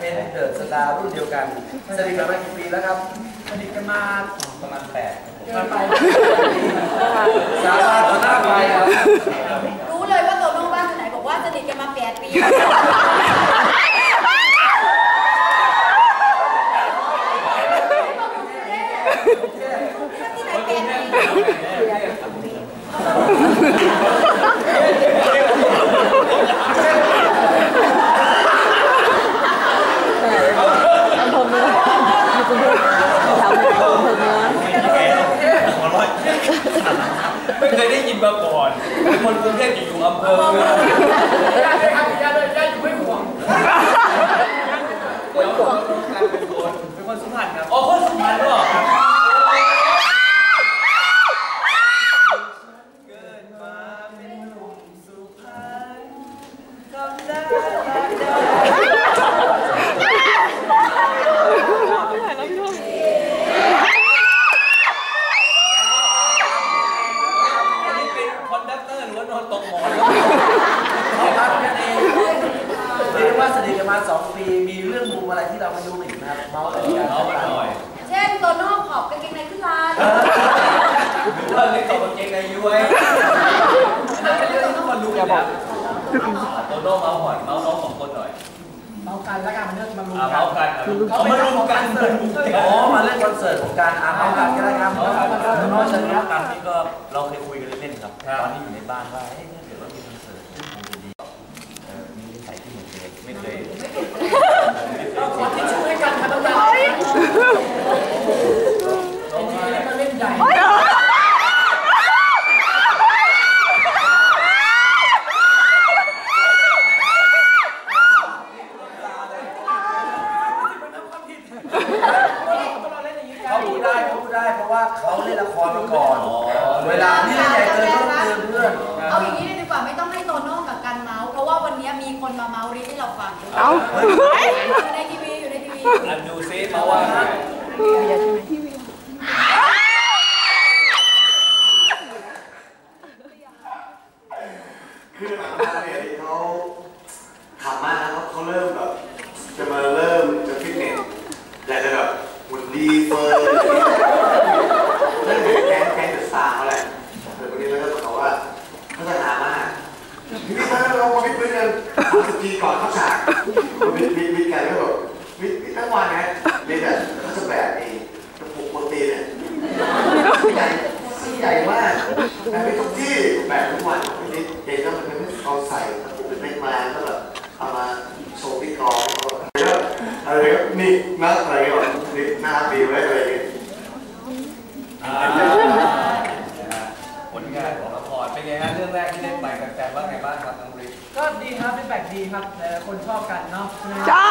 เป็นเดอะสตาร์รุ่นเดียวกันสนิทกันมากี่ปีแล้วครับสนิทกันมาประมาณแปดเกินไปสาบานต่อหน้าไฟครับรู้เลยว่าโตโน่บ้านที่ไหนบอกว่าสนิทกันมาแปดปีที่ไหนแปดปี เคยได้ยินมาก่อนเป็นคนกรุงเทพอยู่อำเภอเมืองญาติเลยครับญาติเลยญาติอยู่ไม่ห่วง เป็นคนเป็นคนสุพรรณครับอ๋อคนสุพรรณเหรอเกิดมาเป็นหนุ่มสุพรรณก็ได้อันนี้เป็นคอนดักเตอร์หรือว่านอนตกหมอนครับ ขอรับกันเองเรียกว่าสนิทกันมาสองปีมีเรื่องมุมอะไรที่เรามาดูอีกนะครับเมาส์กันกัน เอาไปหน่อย เช่นโตโน่ขอบกางเกงในขึ้นลาน เรื่องนี้ตกกางเกงในย้วยนั่นเป็นเรื่ องที่ทุกคนรู้อยู่แล้วโตโน่เมาส์ก่อนเมาส์น้องสองคนหน่อยเมากันแล้วกันมันเรื่องมารุมอ่ากัเมานส์กันเอามารุมกันมารุมกันอ๋อมาเล่นคอนเสิร์ตของการอาเมาส์กันก็ได้ครับเมาส์กันน้องเชิญครับตามที่ก็เราเคยคุยกันเล่นๆครับตอนที่อยู่ในบ้านว่าเอ๊ะถ้าเกิดว่ามีคอนเสิร์ตซึ่งคงจะดีเอ่อมีนิสัยที่เหมือนเดิมไม่เคย ได้เขาพูดได้เพราะว่าเขาเล่นละครมาก่อน เวลาที่เล่นใหญ่เกินก็ต้องเตือนเพื่อนเอาอย่างนี้เลยดีกว่าไม่ต้องให้โตโน่กับกันเมาส์เพราะว่าวันนี้มีคนมาเมาส์ริให้เราฟังเอาอยู่ในทีวีอยู่ในทีวีอันดูซิเมาส์ว่าไงคือหลังจากเนี่ยที่เขาขำมากนะเขาเขาเริ่มแบบจะมาเริ่มจะฟิตเนสอยากจะแบบหุ่นดีเฟิร์มเริ่มเป็น แกนแกนเดอะสาร์เขาแหละแต่วันนี้แล้วก็บอกว่าพัฒนามากทีนี้ถ้าเรามาวิทย์พื้นกันสิบปีก่อนเข้าฉากวิทย์วิทย์วิทย์กันแล้วแบบวิทย์ทั้งวันนะเรียนแต่เขาจะแบกไอ้กระปุกโปรตีนเนี่ยใหญ่ใหญ่มากแบกไปทุกที่แบกทุกวันวิทย์เองก็มันไม่เอาใส่กระปุกเล็กมาแล้วแบบเอามาโชว์ที่กองแล้วก็อะไรก็นี่นักอะไรก่อนนี่หน้าปีไว้เงี้ย อ่าผลงานของละคร เป็นไงฮะเรื่องแรกที่เล่นไปแฟนๆว่าไงบ้างครับน้องบริก็ดีครับเป็นแบบดีครับหลายๆคนชอบกันเนาะจ้า